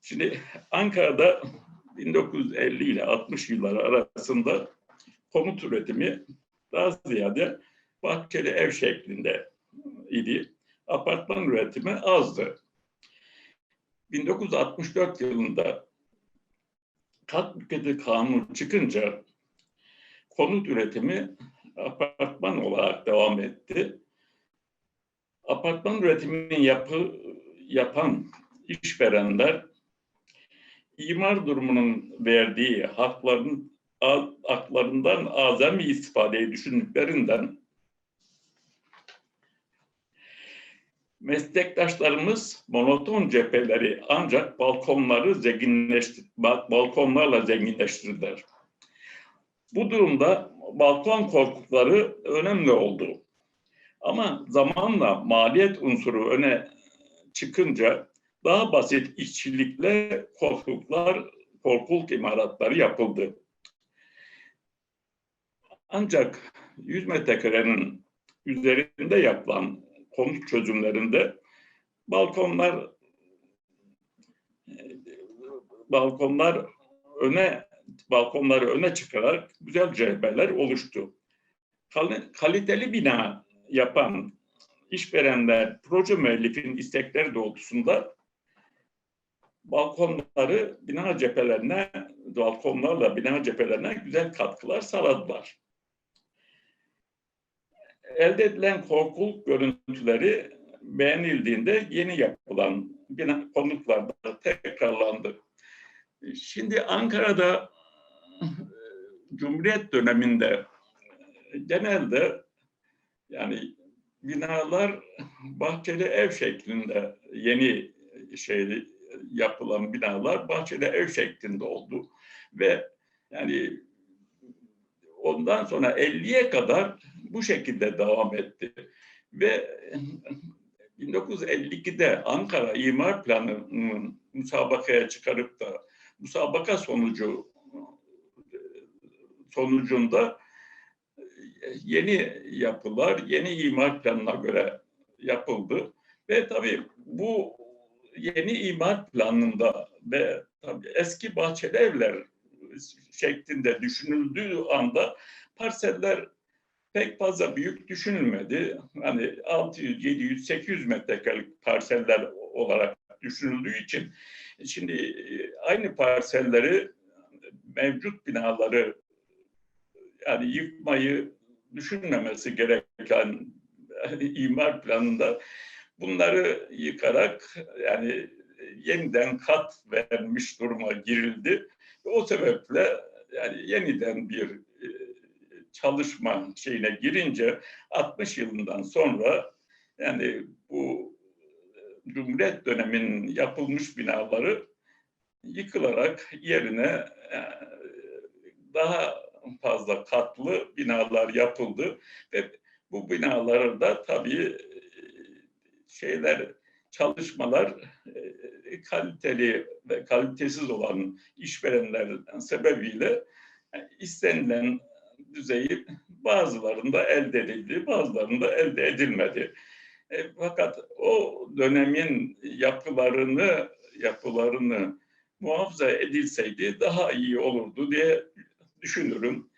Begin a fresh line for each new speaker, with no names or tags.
Şimdi Ankara'da 1950 ile 60 yılları arasında konut üretimi daha ziyade bahçeli ev şeklinde idi. Apartman üretimi azdı. 1964 yılında kat mülkiyeti kanunu çıkınca konut üretimi apartman olarak devam etti. Apartman üretiminin yapı yapan işverenler imar durumunun verdiği hakların haklarından azami istifadeyi düşündüklerinden meslektaşlarımız monoton cepheleri ancak balkonları zenginleştir balkonlarla zenginleştirdiler. Bu durumda balkon korkulukları önemli oldu. Ama zamanla maliyet unsuru öne çıkınca daha basit işçilikle korkuluklar, korkuluk imaratları yapıldı. Ancak 100 metrekarenin üzerinde yapılan konut çözümlerinde balkonlar balkonlar öne balkonları öne çıkarak güzel cepheler oluştu. Kaliteli bina yapan işverenler proje müellifinin istekleri doğrultusunda balkonları bina cephelerine, balkonlarla bina cephelerine güzel katkılar sağladılar. Elde edilen korkuluk görüntüleri beğenildiğinde yeni yapılan bina konutlarda tekrarlandı. Şimdi Ankara'da Cumhuriyet döneminde genelde yani binalar bahçeli ev şeklinde yeni şey yapılan binalar bahçeli ev şeklinde oldu ve yani ondan sonra 50'ye kadar bu şekilde devam etti ve 1952'de Ankara imar planının müsabakaya çıkarıp da musabaka sonucu sonucunda yeni yapılar, yeni imar planına göre yapıldı. Ve tabii bu yeni imar planında ve tabii eski bahçeli evler şeklinde düşünüldüğü anda parseller pek fazla büyük düşünülmedi. Hani 600, 700, 800 metrekarelik parseller olarak düşünüldüğü için şimdi aynı parselleri mevcut binaları yani yıkmayı düşünmemesi gereken imar planında bunları yıkarak yani yeniden kat vermiş duruma girildi. O sebeple yani yeniden bir e, çalışma şeyine girince 60 yılından sonra yani bu Cumhuriyet döneminin yapılmış binaları yıkılarak yerine e, daha fazla katlı binalar yapıldı ve bu binalarda tabii e, şeyler çalışmalar e, kaliteli ve kalitesiz olan işverenlerden sebebiyle e, istenilen düzeyi bazılarında elde edildi, bazılarında elde edilmedi. E, fakat o dönemin yapılarını yapılarını muhafaza edilseydi daha iyi olurdu diye düşünürüm.